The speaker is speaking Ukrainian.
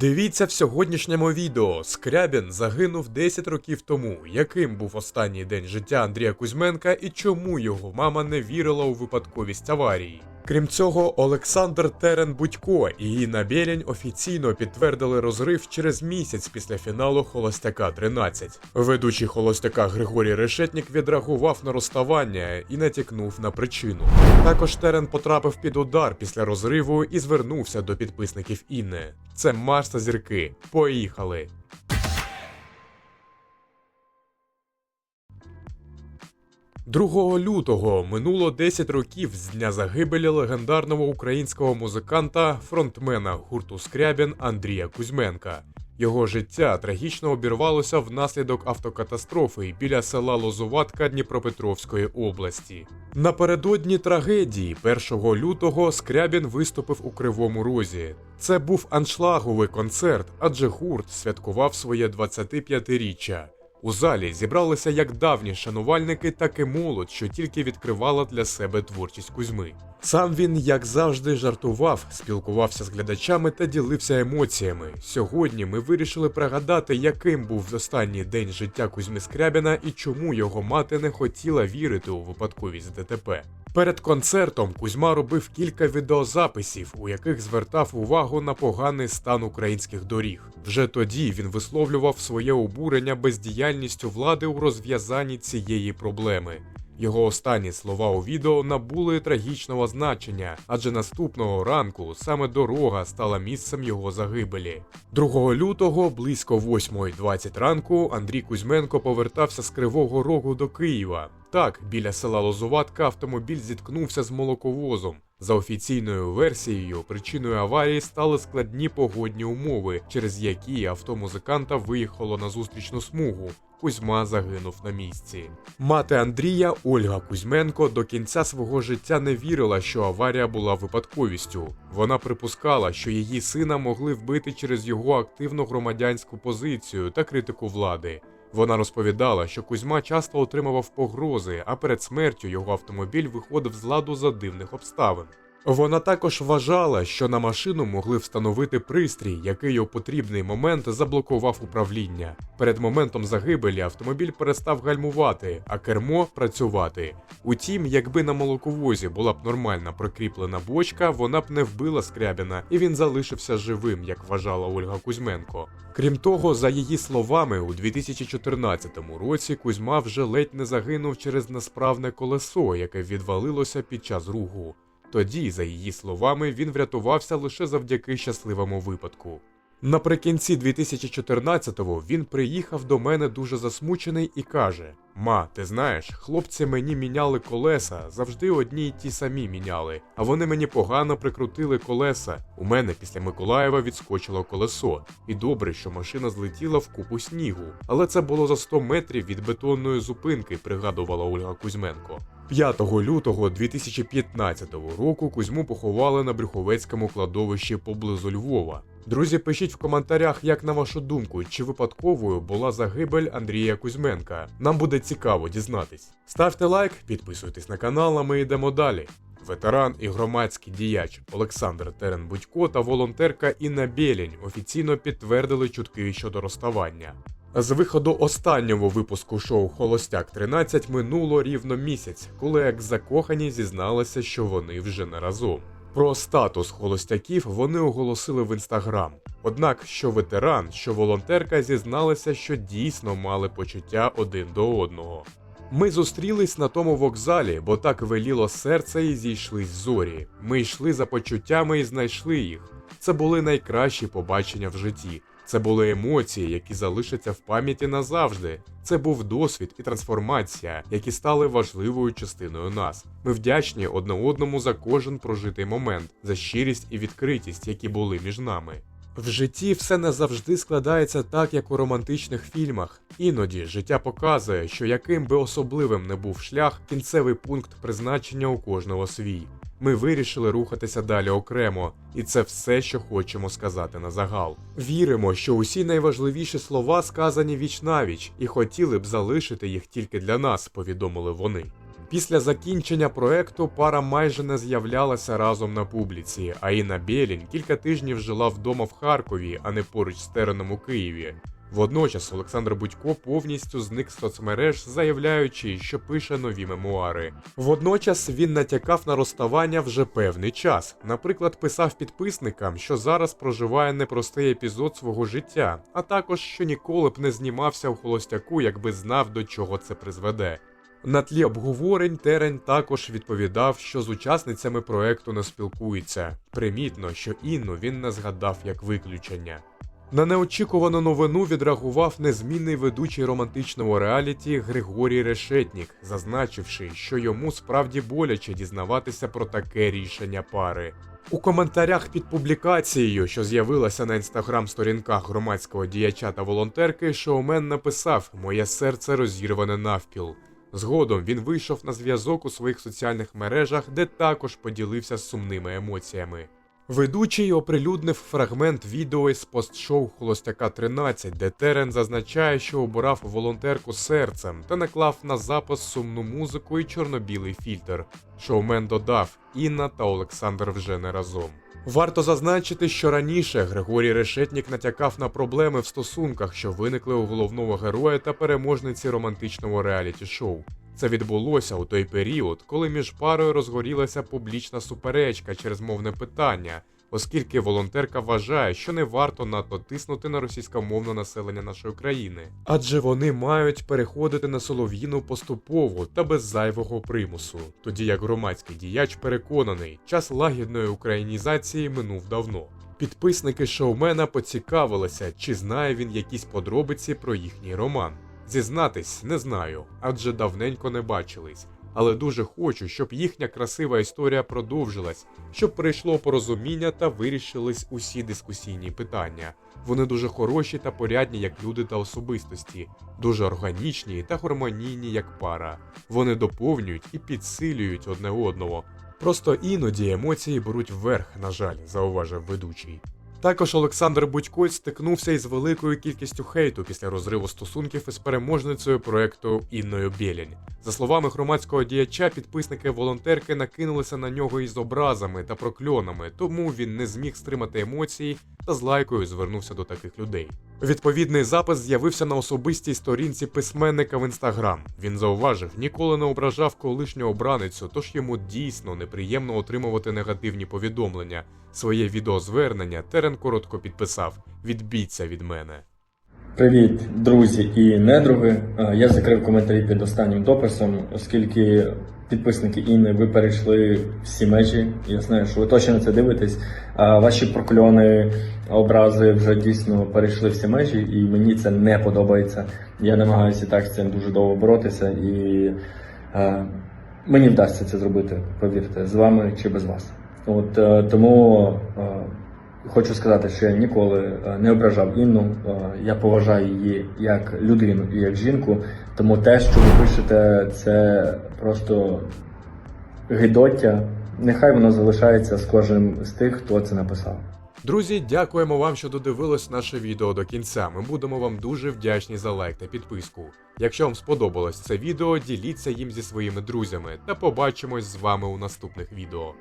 Дивіться в сьогоднішньому відео. Скрябін загинув 10 років тому. Яким був останній день життя Андрія Кузьменка і чому його мама не вірила у випадковість аварії? Крім цього, Олександр Терен Будько і Інна Бєлінь офіційно підтвердили розрив через місяць після фіналу Холостяка 13. Ведучий Холостяка Григорій Решетнік відреагував на розставання і натякнув на причину. Також Терен потрапив під удар після розриву і звернувся до підписників Інни. Це Марс та зірки. Поїхали! Другого лютого минуло 10 років з дня загибелі легендарного українського музиканта, фронтмена гурту Скрябін Андрія Кузьменка. Його життя трагічно обірвалося внаслідок автокатастрофи біля села Лозуватка Дніпропетровської області. Напередодні трагедії 1 лютого Скрябін виступив у Кривому Розі. Це був аншлаговий концерт, адже гурт святкував своє 25-річчя. У залі зібралися як давні шанувальники, так і молодь, що тільки відкривала для себе творчість Кузьми. Сам він, як завжди, жартував, спілкувався з глядачами та ділився емоціями. Сьогодні ми вирішили пригадати, яким був останній день життя Кузьми Скрябіна і чому його мати не хотіла вірити у випадковість ДТП. Перед концертом Кузьма робив кілька відеозаписів, у яких звертав увагу на поганий стан українських доріг. Вже тоді він висловлював своє обурення бездіяльністю влади у розв'язанні цієї проблеми. Його останні слова у відео набули трагічного значення, адже наступного ранку саме дорога стала місцем його загибелі. 2 лютого, близько 8.20 ранку, Андрій Кузьменко повертався з Кривого Рогу до Києва. Так, біля села Лозуватка автомобіль зіткнувся з молоковозом. За офіційною версією, причиною аварії стали складні погодні умови, через які авто музиканта виїхало на зустрічну смугу. Кузьма загинув на місці. Мати Андрія Ольга Кузьменко до кінця свого життя не вірила, що аварія була випадковістю. Вона припускала, що її сина могли вбити через його активну громадянську позицію та критику влади. Вона розповідала, що Кузьма часто отримував погрози, а перед смертю його автомобіль виходив з ладу за дивних обставин. Вона також вважала, що на машину могли встановити пристрій, який у потрібний момент заблокував управління. Перед моментом загибелі автомобіль перестав гальмувати, а кермо працювати. Утім, якби на молоковозі була б нормальна прикріплена бочка, вона б не вбила Скрябіна, і він залишився живим, як вважала Ольга Кузьменко. Крім того, за її словами, у 2014 році Кузьма вже ледь не загинув через несправне колесо, яке відвалилося під час руху. Тоді, за її словами, він врятувався лише завдяки щасливому випадку. Наприкінці 2014-го він приїхав до мене дуже засмучений і каже: Ма, ти знаєш, хлопці мені міняли колеса, завжди одні й ті самі міняли, а вони мені погано прикрутили колеса. У мене після Миколаєва відскочило колесо, і добре, що машина злетіла в купу снігу. Але це було за 100 метрів від бетонної зупинки, пригадувала Ольга Кузьменко. 5 лютого 2015 року Кузьму поховали на Брюховецькому кладовищі поблизу Львова. Друзі, пишіть в коментарях, як на вашу думку, чи випадковою була загибель Андрія Кузьменка. Нам буде цікаво дізнатись. Ставте лайк, підписуйтесь на канал, а ми йдемо далі. Ветеран і громадський діяч Олександр Терен Будько та волонтерка Інна Бєлінь офіційно підтвердили чутки щодо розставання. З виходу останнього випуску шоу Холостяк 13 минуло рівно місяць, коли екс-закохані зізналися, що вони вже не разом. Про статус холостяків вони оголосили в інстаграм. Однак, що ветеран, що волонтерка зізналися, що дійсно мали почуття один до одного. Ми зустрілись на тому вокзалі, бо так веліло серце і зійшлись зорі. Ми йшли за почуттями і знайшли їх. Це були найкращі побачення в житті. Це були емоції, які залишаться в пам'яті назавжди. Це був досвід і трансформація, які стали важливою частиною нас. Ми вдячні одне одному за кожен прожитий момент, за щирість і відкритість, які були між нами. В житті все не завжди складається так, як у романтичних фільмах. Іноді життя показує, що яким би особливим не був шлях, кінцевий пункт призначення у кожного свій. Ми вирішили рухатися далі окремо, і це все, що хочемо сказати на загал. Віримо, що усі найважливіші слова сказані віч навіч, і хотіли б залишити їх тільки для нас, повідомили вони. Після закінчення проекту пара майже не з'являлася разом на публіці, а Інна Білінь кілька тижнів жила вдома в Харкові, а не поруч з тереном у Києві. Водночас Олександр Будько повністю зник з соцмереж, заявляючи, що пише нові мемуари. Водночас він натякав на розставання вже певний час. Наприклад, писав підписникам, що зараз проживає непростий епізод свого життя, а також що ніколи б не знімався в холостяку, якби знав до чого це призведе. На тлі обговорень Терень також відповідав, що з учасницями проекту не спілкується. Примітно, що Інну він не згадав як виключення. На неочікувану новину відреагував незмінний ведучий романтичного реаліті Григорій Решетнік, зазначивши, що йому справді боляче дізнаватися про таке рішення пари. У коментарях під публікацією, що з'явилася на інстаграм-сторінках громадського діяча та волонтерки, шоумен написав Моє серце розірване навпіл. Згодом він вийшов на зв'язок у своїх соціальних мережах, де також поділився сумними емоціями. Ведучий оприлюднив фрагмент відео із постшоу Холостяка 13, де Терен зазначає, що обирав волонтерку серцем та наклав на запис сумну музику і чорно-білий фільтр. Шоумен додав: Інна та Олександр вже не разом. Варто зазначити, що раніше Григорій Решетнік натякав на проблеми в стосунках, що виникли у головного героя та переможниці романтичного реаліті-шоу. Це відбулося у той період, коли між парою розгорілася публічна суперечка через мовне питання, оскільки волонтерка вважає, що не варто надто тиснути на російськомовне населення нашої країни, адже вони мають переходити на солов'їну поступово та без зайвого примусу. Тоді як громадський діяч переконаний, час лагідної українізації минув давно. Підписники шоумена поцікавилися, чи знає він якісь подробиці про їхній роман. Зізнатись, не знаю, адже давненько не бачились. Але дуже хочу, щоб їхня красива історія продовжилась, щоб прийшло порозуміння та вирішились усі дискусійні питання. Вони дуже хороші та порядні як люди та особистості, дуже органічні та гармонійні як пара. Вони доповнюють і підсилюють одне одного. Просто іноді емоції беруть вверх, на жаль, зауважив ведучий. Також Олександр Будько стикнувся із великою кількістю хейту після розриву стосунків із переможницею проекту Інною Білінь. За словами громадського діяча, підписники волонтерки накинулися на нього із образами та прокльонами, тому він не зміг стримати емоції та з лайкою звернувся до таких людей. Відповідний запис з'явився на особистій сторінці письменника в інстаграм. Він зауважив, ніколи не ображав колишню обраницю, тож йому дійсно неприємно отримувати негативні повідомлення. Своє відеозвернення Терен коротко підписав: Відбійся від мене. Привіт, друзі і недруги. Е, Я закрив коментарі під останнім дописом, оскільки підписники Інни ви перейшли всі межі. Я знаю, що ви точно на це дивитесь. Ваші прокльони, образи вже дійсно перейшли всі межі, і мені це не подобається. Я намагаюся так з цим дуже довго боротися, і е, мені вдасться це зробити, повірте, з вами чи без вас. От е, тому. Хочу сказати, що я ніколи е, не ображав Інну. Е, Я поважаю її як людину і як жінку. Тому те, що ви пишете, це просто гидоття. Нехай воно залишається з кожним з тих, хто це написав. Друзі, дякуємо вам, що додивились наше відео до кінця. Ми будемо вам дуже вдячні за лайк та підписку. Якщо вам сподобалось це відео, діліться їм зі своїми друзями та побачимось з вами у наступних відео.